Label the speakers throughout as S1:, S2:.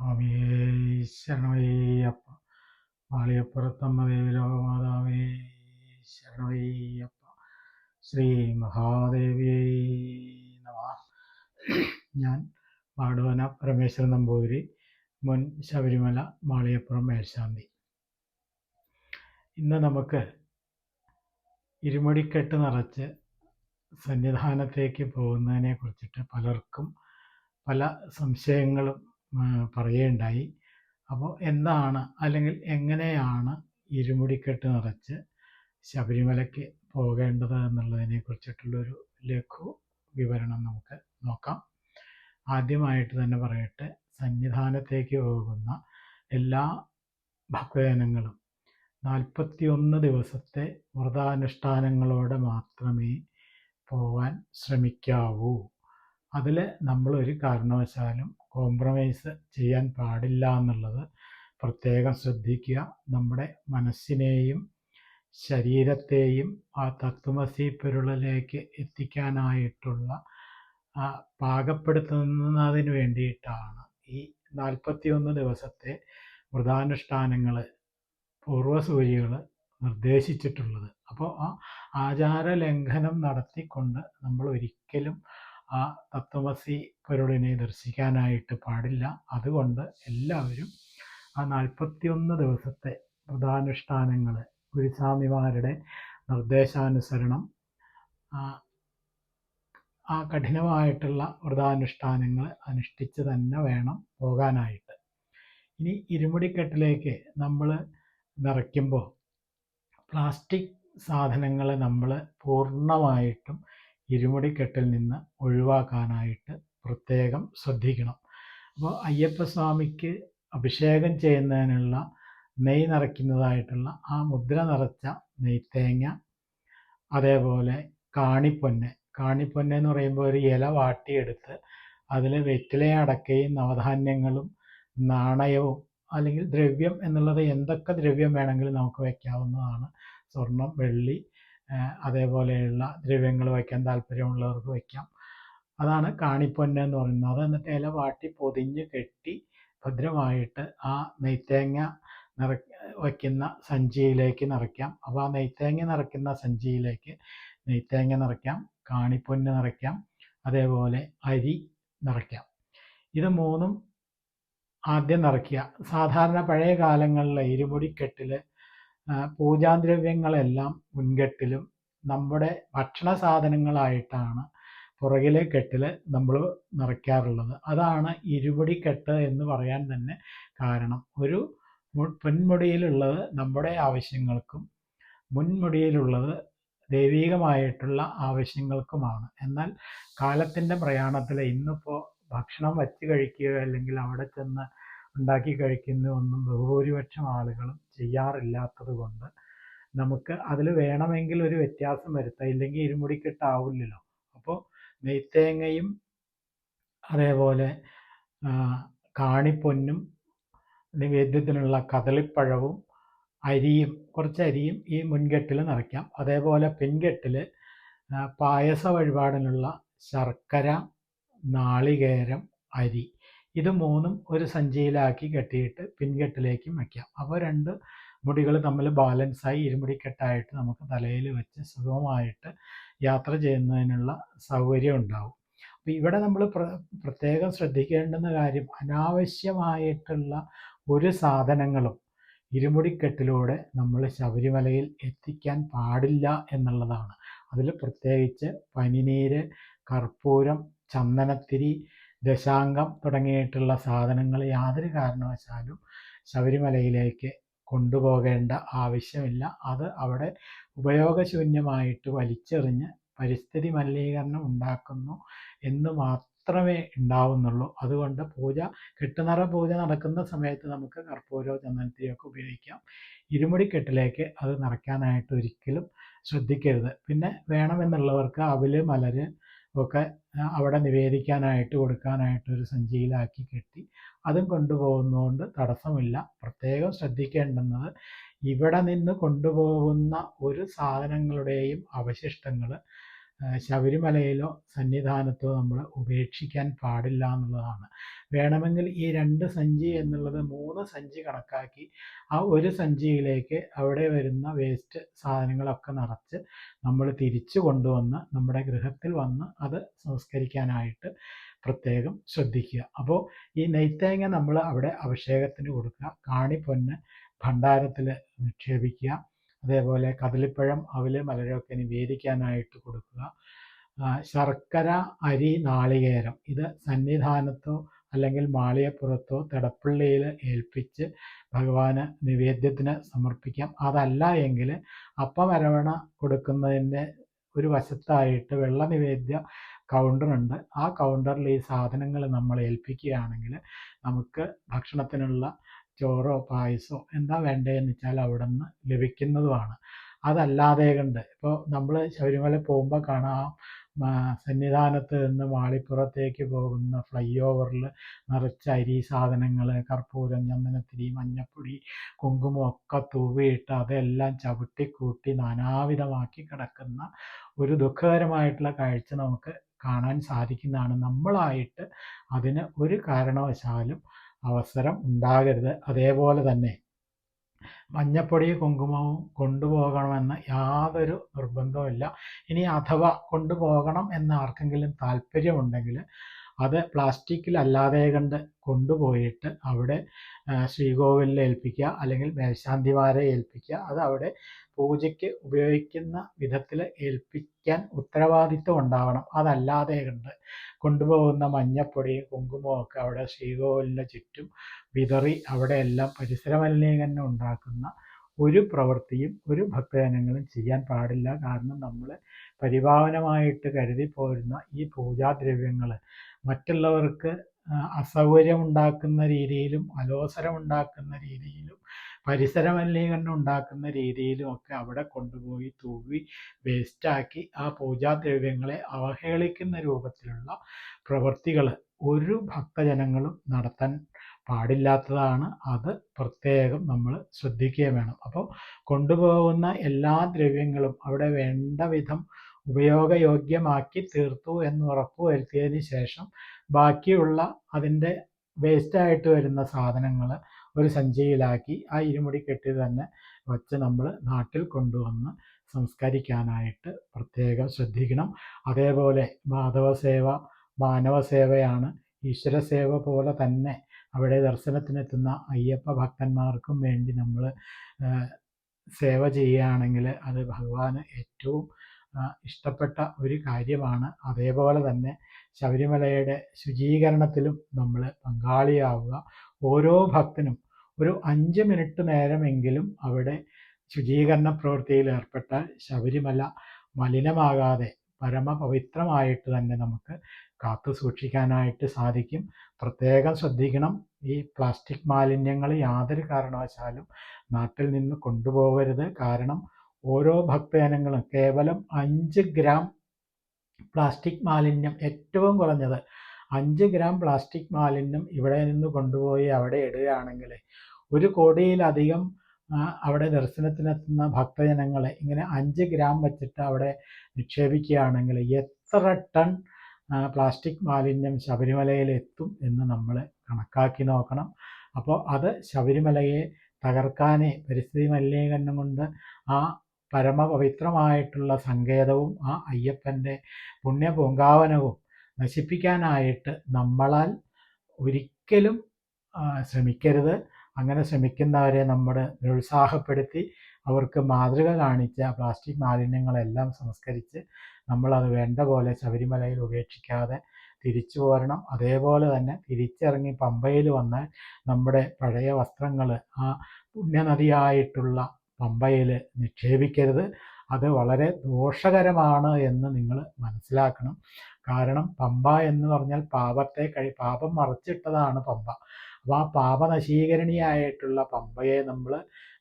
S1: സ്വാമിയേ ശരണമയ്യപ്പ മാളിയപ്പുറത്തമ്മ ദേവിലോകമാതാവേ ശരണമയ്യപ്പ ശ്രീ മഹാദേവിയേ നമ. ഞാൻ പാടുവന പരമേശ്വരൻ നമ്പൂതിരി മുൻ ശബരിമല മാളിയപ്പുറം മേൽശാന്തി. ഇന്ന് നമുക്ക് ഇരുമുടിക്കെട്ട് നിറച്ച് സന്നിധാനത്തേക്ക് പോകുന്നതിനെ കുറിച്ചിട്ട് പലർക്കും പല സംശയങ്ങളും പറയുകയുണ്ടായി. അപ്പോൾ എന്താണ് അല്ലെങ്കിൽ എങ്ങനെയാണ് ഇരുമുടിക്കെട്ട് നിറച്ച് ശബരിമലയ്ക്ക് പോകേണ്ടത് എന്നുള്ളതിനെ കുറിച്ചിട്ടുള്ളൊരു ലഘു വിവരണം നമുക്ക് നോക്കാം. ആദ്യമായിട്ട് തന്നെ പറയട്ടെ സന്നിധാനത്തേക്ക് പോകുന്ന എല്ലാ ഭക്തജനങ്ങളും നാൽപ്പത്തിയൊന്ന് ദിവസത്തെ വ്രതാനുഷ്ഠാനങ്ങളോടെ മാത്രമേ പോവാൻ ശ്രമിക്കാവൂ. അതിൽ നമ്മളൊരു കാരണവശാലും കോംപ്രമൈസ് ചെയ്യാൻ പാടില്ല എന്നുള്ളത് പ്രത്യേകം ശ്രദ്ധിക്കുക. നമ്മുടെ മനസ്സിനെയും ശരീരത്തെയും ആ തത്വമസി പൊരുളിലേക്ക് എത്തിക്കാനായിട്ടുള്ള പാകപ്പെടുത്തുന്നതിന് വേണ്ടിയിട്ടാണ് ഈ നാൽപ്പത്തിയൊന്ന് ദിവസത്തെ വ്രതാനുഷ്ഠാനങ്ങൾ പൂർവസൂരികൾ നിർദ്ദേശിച്ചിട്ടുള്ളത്. അപ്പോൾ ആ ആചാര ലംഘനം നടത്തിക്കൊണ്ട് നമ്മൾ ഒരിക്കലും ആ തത്വമസി പൊരുളിനെ ദർശിക്കാനായിട്ട് പാടില്ല. അതുകൊണ്ട് എല്ലാവരും ആ നാൽപ്പത്തിയൊന്ന് ദിവസത്തെ വ്രതാനുഷ്ഠാനങ്ങൾ ഗുരുസ്വാമിമാരുടെ നിർദ്ദേശാനുസരണം ആ കഠിനമായിട്ടുള്ള വ്രതാനുഷ്ഠാനങ്ങൾ അനുഷ്ഠിച്ച് തന്നെ വേണം പോകാനായിട്ട്. ഇനി ഇരുമുടിക്കെട്ടിലേക്ക് നമ്മൾ നിറയ്ക്കുമ്പോൾ പ്ലാസ്റ്റിക് സാധനങ്ങൾ നമ്മൾ പൂർണമായിട്ടും ഇരുമുടിക്കെട്ടിൽ നിന്ന് ഒഴിവാക്കാനായിട്ട് പ്രത്യേകം ശ്രദ്ധിക്കണം. അപ്പോൾ അയ്യപ്പസ്വാമിക്ക് അഭിഷേകം ചെയ്യുന്നതിനുള്ള നെയ് നിറയ്ക്കുന്നതായിട്ടുള്ള ആ മുദ്ര നിറച്ച നെയ്ത്തേങ്ങ അതേപോലെ കാണിപ്പൊന്ന്. കാണിപ്പൊന്ന് എന്ന് പറയുമ്പോൾ ഒരു ഇല വാട്ടിയെടുത്ത് അതിൽ വെറ്റിലയടക്കയും നവധാന്യങ്ങളും നാണയവും അല്ലെങ്കിൽ ദ്രവ്യം എന്നുള്ളത് എന്തൊക്കെ ദ്രവ്യം വേണമെങ്കിലും നമുക്ക് വയ്ക്കാവുന്നതാണ് സ്വർണം വെള്ളി അതേപോലെയുള്ള ദ്രവ്യങ്ങൾ വയ്ക്കാൻ താല്പര്യമുള്ളവർക്ക് വയ്ക്കാം. അതാണ് കാണിപ്പൊന്ന എന്ന് പറയുന്നത്. അത് എന്നിട്ട് ഇല വാട്ടി പൊതിഞ്ഞ് കെട്ടി ഭദ്രമായിട്ട് ആ നെയ്ത്തേങ്ങ നിറ വയ്ക്കുന്ന സഞ്ചിയിലേക്ക് നിറയ്ക്കാം. അപ്പോൾ ആ നെയ്ത്തേങ്ങ നിറയ്ക്കുന്ന സഞ്ചിയിലേക്ക് നെയ്ത്തേങ്ങ നിറയ്ക്കാം കാണിപ്പൊന്ന നിറയ്ക്കാം അതേപോലെ അരി നിറയ്ക്കാം. ഇത് മൂന്നും ആദ്യം നിറയ്ക്കുക. സാധാരണ പഴയ കാലങ്ങളിൽ ഇരുമുടിക്കെട്ടിൽ പൂജാദ്രവ്യങ്ങളെല്ലാം മുൻകെട്ടിലും നമ്മുടെ ഭക്ഷണ സാധനങ്ങളായിട്ടാണ് പുറകിലെ കെട്ടിൽ നമ്മൾ നിറയ്ക്കാറുള്ളത്. അതാണ് ഇരുപടി കെട്ട് എന്ന് പറയാൻ തന്നെ കാരണം. ഒരു പൊന്മുടിയിലുള്ളത് നമ്മുടെ ആവശ്യങ്ങൾക്കും മുൻമുടിയിലുള്ളത് ദൈവികമായിട്ടുള്ള ആവശ്യങ്ങൾക്കുമാണ്. എന്നാൽ കാലത്തിന്റെ പ്രയാണത്തിൽ ഇന്നിപ്പോൾ ഭക്ഷണം വച്ച് കഴിക്കുക അല്ലെങ്കിൽ അവിടെ ചെന്ന് ഉണ്ടാക്കി കഴിക്കുന്നതൊന്നും ബഹുഭൂരിപക്ഷം ആളുകളും ചെയ്യാറില്ലാത്തത് കൊണ്ട് നമുക്ക് അതിൽ വേണമെങ്കിൽ ഒരു വ്യത്യാസം വരുത്താം. ഇല്ലെങ്കിൽ ഇരുമുടിക്കെട്ടാവില്ലല്ലോ. അപ്പോൾ നെയ്ത്തേങ്ങയും അതേപോലെ കാണിപ്പൊന്നും നിവേദ്യത്തിനുള്ള കദളിപ്പഴവും അരിയും കുറച്ച് അരിയും ഈ മുൻകെട്ടിൽ നിറയ്ക്കാം. അതേപോലെ പിൻകെട്ടിൽ പായസ വഴിപാടിനുള്ള ശർക്കര നാളികേരം അരി ഇത് മൂന്നും ഒരു സഞ്ചിയിലാക്കി കെട്ടിയിട്ട് പിൻകെട്ടിലേക്കും വയ്ക്കാം അപ്പോൾ രണ്ട് മുടികൾ തമ്മിൽ ബാലൻസായി ഇരുമുടിക്കെട്ടായിട്ട് നമുക്ക് തലയിൽ വെച്ച് സുഖമായിട്ട് യാത്ര ചെയ്യുന്നതിനുള്ള സൗകര്യം ഉണ്ടാവും. അപ്പോൾ ഇവിടെ നമ്മൾ പ്രത്യേകം ശ്രദ്ധിക്കേണ്ടുന്ന കാര്യം അനാവശ്യമായിട്ടുള്ള ഒരു സാധനങ്ങളും ഇരുമുടിക്കെട്ടിലൂടെ നമ്മൾ ശബരിമലയിൽ എത്തിക്കാൻ പാടില്ല എന്നുള്ളതാണ്. അതിൽ പ്രത്യേകിച്ച് പനിനീര് കർപ്പൂരം ചന്ദനത്തിരി ദശാംഗം തുടങ്ങിയിട്ടുള്ള സാധനങ്ങൾ യാതൊരു കാരണവശാലും ശബരിമലയിലേക്ക് കൊണ്ടുപോകേണ്ട ആവശ്യമില്ല. അത് അവിടെ ഉപയോഗശൂന്യമായിട്ട് വലിച്ചെറിഞ്ഞ് പരിസ്ഥിതി മലിനീകരണം ഉണ്ടാക്കുന്നു എന്ന് മാത്രമേ ഉണ്ടാവുന്നുള്ളൂ. അതുകൊണ്ട് പൂജ കെട്ടുനിറ പൂജ നടക്കുന്ന സമയത്ത് നമുക്ക് കർപ്പൂരോ ചന്ദനത്തിരിയോ ഒക്കെ ഉപയോഗിക്കാം. ഇരുമുടിക്കെട്ടിലേക്ക് അത് നിറയ്ക്കാനായിട്ട് ഒരിക്കലും ശ്രദ്ധിക്കരുത്. പിന്നെ വേണമെന്നുള്ളവർക്ക് അവൽ മലര് ഒക്കെ അവിടെ നിവേദിക്കാനായിട്ട് കൊടുക്കാനായിട്ട് ഒരു സഞ്ചിയിലാക്കി കെട്ടി. അതും കൊണ്ടുപോകുന്നതുകൊണ്ട് തടസ്സമില്ല. പ്രത്യേകം ശ്രദ്ധിക്കേണ്ടുന്നത് ഇവിടെ നിന്ന് കൊണ്ടുപോകുന്ന ഒരു സാധനങ്ങളുടെയും അവശിഷ്ടങ്ങൾ ശബരിമലയിലോ സന്നിധാനത്തോ നമ്മൾ ഉപേക്ഷിക്കാൻ പാടില്ല എന്നുള്ളതാണ്. വേണമെങ്കിൽ ഈ രണ്ട് സഞ്ചി എന്നുള്ളത് മൂന്ന് സഞ്ചി കണക്കാക്കി ആ ഒരു സഞ്ചിയിലേക്ക് അവിടെ വരുന്ന വേസ്റ്റ് സാധനങ്ങളൊക്കെ നിറച്ച് നമ്മൾ തിരിച്ചു കൊണ്ടുവന്ന് നമ്മുടെ ഗൃഹത്തിൽ വന്ന് അത് സംസ്കരിക്കാനായിട്ട് പ്രത്യേകം ശ്രദ്ധിക്കുക. അപ്പോൾ ഈ നെയ്ത്തേങ്ങ നമ്മൾ അവിടെ അഭിഷേകത്തിന് കൊടുക്കുക കാണിപ്പൊന്ന് ഭണ്ഡാരത്തിൽ നിക്ഷേപിക്കുക അതേപോലെ കദളിപ്പഴം അവൽ മലരൊക്കെ നിവേദിക്കാനായിട്ട് കൊടുക്കുക. ശർക്കര അരി നാളികേരം ഇത് സന്നിധാനത്തോ അല്ലെങ്കിൽ മാളിയപ്പുറത്തോ തിടപ്പള്ളിയിൽ ഏൽപ്പിച്ച് ഭഗവാന് നിവേദ്യത്തിന് സമർപ്പിക്കാം. അതല്ല എങ്കിൽ അപ്പമരവണ കൊടുക്കുന്നതിന്റെ ഒരു വശത്തായിട്ട് വെള്ള നിവേദ്യ കൗണ്ടറുണ്ട്. ആ കൗണ്ടറിൽ ഈ സാധനങ്ങൾ നമ്മൾ ഏൽപ്പിക്കുകയാണെങ്കിൽ നമുക്ക് ഭക്ഷണത്തിനുള്ള ചോറോ പായസോ എന്താ വേണ്ടതെന്ന് വെച്ചാൽ അവിടെ നിന്ന് ലഭിക്കുന്നതുമാണ്. അതല്ലാതെ കണ്ട് ഇപ്പോൾ നമ്മൾ ശബരിമല പോകുമ്പോൾ കാണാം സന്നിധാനത്ത് നിന്ന് മാളിപ്പുറത്തേക്ക് പോകുന്ന ഫ്ലൈ ഓവറിൽ നിറച്ച അരി സാധനങ്ങൾ കർപ്പൂരം ചന്ദനത്തിരി മഞ്ഞപ്പൊടി കുങ്കുമം ഒക്കെ തൂവിയിട്ട് അതെല്ലാം ചവിട്ടിക്കൂട്ടി നാനാവിധമാക്കി കിടക്കുന്ന ഒരു ദുഃഖകരമായിട്ടുള്ള കാഴ്ച നമുക്ക് കാണാൻ സാധിക്കുന്നതാണ്. നമ്മളായിട്ട് അതിന് ഒരു കാരണവശാലും അവസരം ഉണ്ടാകരുത്. അതേപോലെ തന്നെ മഞ്ഞപ്പൊടി കുങ്കുമവും കൊണ്ടുപോകണമെന്ന് യാതൊരു നിർബന്ധവുമില്ല. ഇനി അഥവാ കൊണ്ടുപോകണം എന്ന് ആർക്കെങ്കിലും താല്പര്യമുണ്ടെങ്കിൽ അത് പ്ലാസ്റ്റിക്കിലല്ലാതെ കണ്ട് കൊണ്ടുപോയിട്ട് അവിടെ ശ്രീകോവിലിൽ ഏൽപ്പിക്കുക അല്ലെങ്കിൽ മേൽശാന്തിമാരെ ഏൽപ്പിക്കുക അത് അവിടെ പൂജയ്ക്ക് ഉപയോഗിക്കുന്ന വിധത്തിൽ ഏൽപ്പിക്കാൻ ഉത്തരവാദിത്വം ഉണ്ടാവണം. അതല്ലാതെ കണ്ട് കൊണ്ടുപോകുന്ന മഞ്ഞപ്പൊടിയും കുങ്കുമവും ഒക്കെ അവിടെ ശ്രീകോവിലിന്റെ ചുറ്റും വിതറി അവിടെയെല്ലാം പരിസര മലിനീകരണം ഉണ്ടാക്കുന്ന ഒരു പ്രവൃത്തിയും ഒരു ഭക്തജനങ്ങളും ചെയ്യാൻ പാടില്ല. കാരണം നമ്മൾ പരിപാവനമായിട്ട് കരുതി പോരുന്ന ഈ പൂജാദ്രവ്യങ്ങൾ മറ്റുള്ളവർക്ക് അസൗകര്യമുണ്ടാക്കുന്ന രീതിയിലും അലോസരമുണ്ടാക്കുന്ന രീതിയിലും പരിസരമലിനീകരണം ഉണ്ടാക്കുന്ന രീതിയിലും ഒക്കെ അവിടെ കൊണ്ടുപോയി തൂവി വേസ്റ്റാക്കി ആ പൂജാദ്രവ്യങ്ങളെ അവഹേളിക്കുന്ന രൂപത്തിലുള്ള പ്രവൃത്തികൾ ഒരു ഭക്തജനങ്ങളും നടത്താൻ പാടില്ലാത്തതാണ് അത് പ്രത്യേകം നമ്മൾ ശ്രദ്ധിക്കുകയും വേണം. അപ്പോൾ കൊണ്ടുപോകുന്ന എല്ലാ ദ്രവ്യങ്ങളും അവിടെ വേണ്ട വിധം ഉപയോഗയോഗ്യമാക്കി തീർത്തു എന്ന് ഉറപ്പുവരുത്തിയതിന് ശേഷം ബാക്കിയുള്ള അതിന്റെ വേസ്റ്റായിട്ട് വരുന്ന സാധനങ്ങൾ ഒരു സഞ്ചിയിലാക്കി ആ ഇരുമുടി കെട്ടി തന്നെ വച്ച് നമ്മൾ നാട്ടിൽ കൊണ്ടുവന്ന് സംസ്കരിക്കാനായിട്ട് പ്രത്യേകം ശ്രദ്ധിക്കണം. അതേപോലെ മാധവസേവ മാനവസേവയാണ് ഈശ്വരസേവ പോലെ തന്നെ അവിടെ ദർശനത്തിനെത്തുന്ന അയ്യപ്പ ഭക്തന്മാർക്കും വേണ്ടി നമ്മൾ സേവ ചെയ്യുകയാണെങ്കിൽ അത് ഭഗവാന് ഏറ്റവും ഇഷ്ടപ്പെട്ട ഒരു കാര്യമാണ്. അതേപോലെ തന്നെ ശബരിമലയുടെ ശുചീകരണത്തിലും നമ്മൾ പങ്കാളിയാവുക. ഓരോ ഭക്തനും ഒരു അഞ്ച് മിനിറ്റ് നേരമെങ്കിലും അവിടെ ശുചീകരണ പ്രവൃത്തിയിൽ ഏർപ്പെട്ടാൽ ശബരിമല മലിനമാകാതെ പരമപവിത്രമായിട്ട് തന്നെ നമുക്ക് കാത്തു സൂക്ഷിക്കാനായിട്ട് സാധിക്കും. പ്രത്യേകം ശ്രദ്ധിക്കണം. ഈ പ്ലാസ്റ്റിക് മാലിന്യങ്ങൾ യാതൊരു കാരണവശാലും നാട്ടിൽ നിന്ന് കൊണ്ടുപോകരുത്. കാരണം ഓരോ ഭക്തജനങ്ങളും കേവലം അഞ്ച് ഗ്രാം പ്ലാസ്റ്റിക് മാലിന്യം ഏറ്റവും കുറഞ്ഞത് അഞ്ച് ഗ്രാം പ്ലാസ്റ്റിക് മാലിന്യം ഇവിടെ നിന്ന് കൊണ്ടുപോയി അവിടെ ഇടുകയാണെങ്കിൽ ഒരു കോടിയിലധികം അവിടെ ദർശനത്തിനെത്തുന്ന ഭക്തജനങ്ങളെ ഇങ്ങനെ അഞ്ച് ഗ്രാം വെച്ചിട്ട് അവിടെ നിക്ഷേപിക്കുകയാണെങ്കിൽ എത്ര ടൺ പ്ലാസ്റ്റിക് മാലിന്യം ശബരിമലയിൽ എത്തും എന്ന് നമ്മൾ കണക്കാക്കി നോക്കണം. അപ്പോൾ അത് ശബരിമലയെ തകർക്കാനേ പരിസ്ഥിതി മലിനീകരണം കൊണ്ട് ആ പരമപവിത്രമായിട്ടുള്ള സങ്കേതവും ആ അയ്യപ്പന്റെ പുണ്യപൂങ്കാവനവും നശിപ്പിക്കാനായിട്ട് നമ്മളാൽ ഒരിക്കലും ശ്രമിക്കരുത്. അങ്ങനെ ശ്രമിക്കുന്നവരെ നമ്മൾ നിരുത്സാഹപ്പെടുത്തി അവർക്ക് മാതൃക കാണിച്ച പ്ലാസ്റ്റിക് മാലിന്യങ്ങളെല്ലാം സംസ്കരിച്ച് നമ്മളത് വേണ്ട പോലെ ശബരിമലയിൽ ഉപേക്ഷിക്കാതെ തിരിച്ചു പോരണം. അതേപോലെ തന്നെ തിരിച്ചിറങ്ങി പമ്പയിൽ വന്നാൽ നമ്മുടെ പഴയ വസ്ത്രങ്ങൾ ആ പുണ്യനദിയായിട്ടുള്ള പമ്പയിൽ നിക്ഷേപിക്കരുത്. അത് വളരെ ദോഷകരമാണ് എന്ന് നിങ്ങൾ മനസ്സിലാക്കണം. കാരണം പമ്പ എന്ന് പറഞ്ഞാൽ പാപത്തെ കഴി പാപം മറച്ചിട്ടതാണ് പമ്പ. അപ്പോൾ ആ പാപനശീകരണിയായിട്ടുള്ള പമ്പയെ നമ്മൾ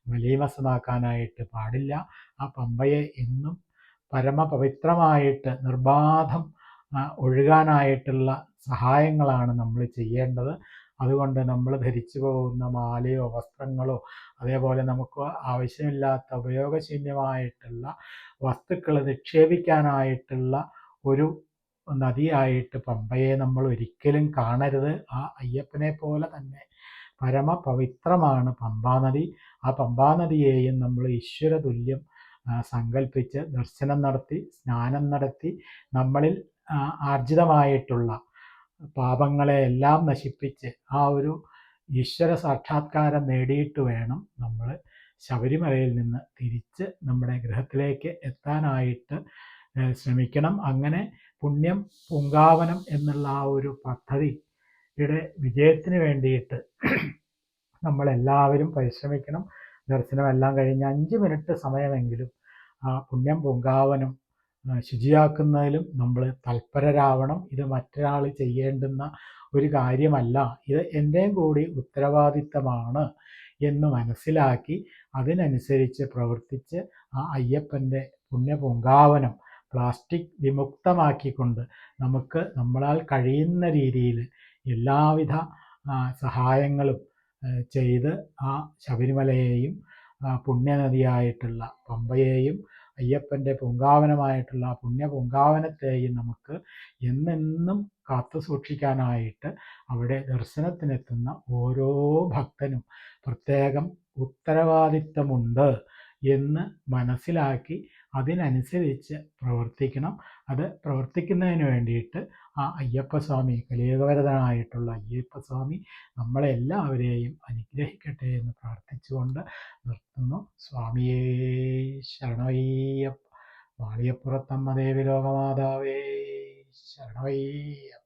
S1: മലീമസമാക്കാനായിട്ട് പാടില്ല. ആ പമ്പയെ എന്നും പരമപവിത്രമായിട്ട് നിർബാധം ഒഴുകാനായിട്ടുള്ള സഹായങ്ങളാണ് നമ്മൾ ചെയ്യേണ്ടത്. അതുകൊണ്ട് നമ്മൾ ധരിച്ചു പോകുന്ന മാലയോ വസ്ത്രങ്ങളോ അതേപോലെ നമുക്ക് ആവശ്യമില്ലാത്ത ഉപയോഗശൂന്യമായിട്ടുള്ള വസ്തുക്കൾ നിക്ഷേപിക്കാനായിട്ടുള്ള ഒരു നദിയായിട്ട് പമ്പയെ നമ്മൾ ഒരിക്കലും കാണരുത്. ആ അയ്യപ്പനെ പോലെ തന്നെ പരമപവിത്രമാണ് പമ്പാനദി ആ പമ്പാനദിയെയും നമ്മൾ ഈശ്വര തുല്യം സങ്കല്പിച്ച് ദർശനം നടത്തി സ്നാനം നടത്തി നമ്മളിൽ ആർജിതമായിട്ടുള്ള പാപങ്ങളെ എല്ലാം നശിപ്പിച്ച് ആ ഒരു ഈശ്വര സാക്ഷാത്കാരം നേടിയിട്ട് വേണം നമ്മൾ ശബരിമലയിൽ നിന്ന് തിരിച്ച് നമ്മുടെ ഗൃഹത്തിലേക്ക് എത്താനായിട്ട് ശ്രമിക്കണം. അങ്ങനെ പുണ്യം പൂങ്കാവനം എന്നുള്ള ആ ഒരു പദ്ധതിയുടെ വിജയത്തിന് വേണ്ടിയിട്ട് നമ്മളെല്ലാവരും പരിശ്രമിക്കണം. ദർശനമെല്ലാം കഴിഞ്ഞ് അഞ്ച് മിനിറ്റ് സമയമെങ്കിലും ആ പുണ്യം പൊങ്കാവനം ശുചിയാക്കുന്നതിലും നമ്മൾ തൽപരരാവണം. ഇത് മറ്റൊരാൾ ചെയ്യേണ്ടുന്ന ഒരു കാര്യമല്ല. ഇത് എന്റെയും കൂടി ഉത്തരവാദിത്തമാണ് എന്ന് മനസ്സിലാക്കി അതിനനുസരിച്ച് പ്രവർത്തിച്ച് ആ അയ്യപ്പന്റെ പുണ്യ പൂങ്കാവനം പ്ലാസ്റ്റിക് വിമുക്തമാക്കിക്കൊണ്ട് നമുക്ക് നമ്മളാൽ കഴിയുന്ന രീതിയിൽ എല്ലാവിധ സഹായങ്ങളും ചെയ്ത് ആ ശബരിമലയെയും പുണ്യനദിയായിട്ടുള്ള പമ്പയെയും അയ്യപ്പന്റെ പൂങ്കാവനമായിട്ടുള്ള പുണ്യ പൂങ്കാവനത്തെയും നമുക്ക് എന്നെന്നും കാത്തു സൂക്ഷിക്കാനായിട്ട് അവിടെ ദർശനത്തിനെത്തുന്ന ഓരോ ഭക്തനും പ്രത്യേകം ഉത്തരവാദിത്തമുണ്ട്. എന്ന് മനസ്സിലാക്കി അതിനനുസരിച്ച് പ്രവർത്തിക്കണം. അത് പ്രവർത്തിക്കുന്നതിന് വേണ്ടിയിട്ട് ആ അയ്യപ്പസ്വാമി കലിയുഗവരതനായിട്ടുള്ള അയ്യപ്പസ്വാമി നമ്മളെല്ലാവരെയും അനുഗ്രഹിക്കട്ടെ എന്ന് പ്രാർത്ഥിച്ചുകൊണ്ട് നിർത്തുന്നു. സ്വാമിയേ ശരണയ്യപ്പ വാളിയപ്പുറത്തമ്മ ദേവി ലോകമാതാവേ ശരണയ്യപ്പ